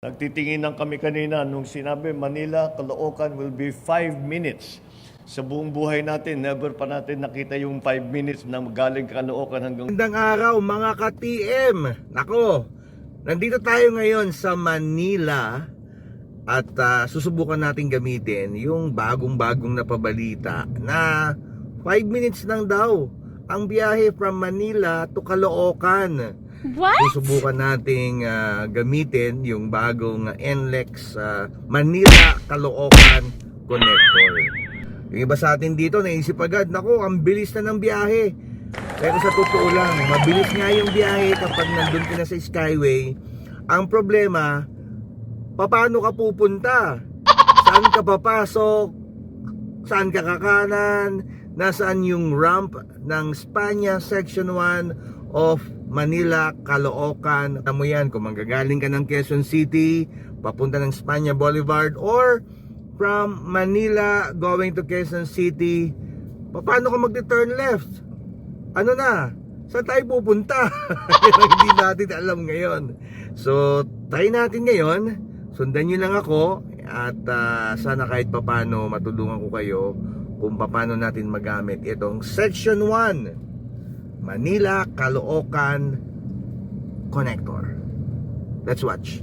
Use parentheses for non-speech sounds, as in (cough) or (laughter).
Nagtitingin lang kami kanina nung sinabi Manila, Caloocan will be 5 minutes. Sa buong buhay natin, never pa natin nakita yung 5 minutes na galing Caloocan hanggang Magandang araw mga ka-TM! Nako, nandito tayo ngayon sa Manila at ah, susubukan natin gamitin yung bagong-bagong napabalita na 5 minutes lang daw ang biyahe from Manila to Caloocan. What? Susubukan nating ah, gamitin yung bagong NLEX ah, Manila Caloocan Connector. Yung iba sa atin dito naisip agad, nako, ang bilis na ng biyahe. Pero sa totoo lang, mabilis nga yung biyahe kapag nandun ka na sa Skyway. Ang problema, paano ka pupunta? Saan ka papasok? Saan ka kakanan? Nasaan yung ramp ng Spanya Section 1 of Manila, Caloocan? Alam mo yan, kung manggagaling ka ng Quezon City, papunta ng Spanya Boulevard, or from Manila going to Quezon City, paano ka mag-turn left? Ano na? Saan tayo pupunta? (laughs) Hindi natin alam ngayon. So, try natin ngayon. Sundan nyo lang ako at ah, sana kahit papano matulungan ko kayo kung paano natin magamit itong Section 1 Manila, Caloocan Connector. Let's watch.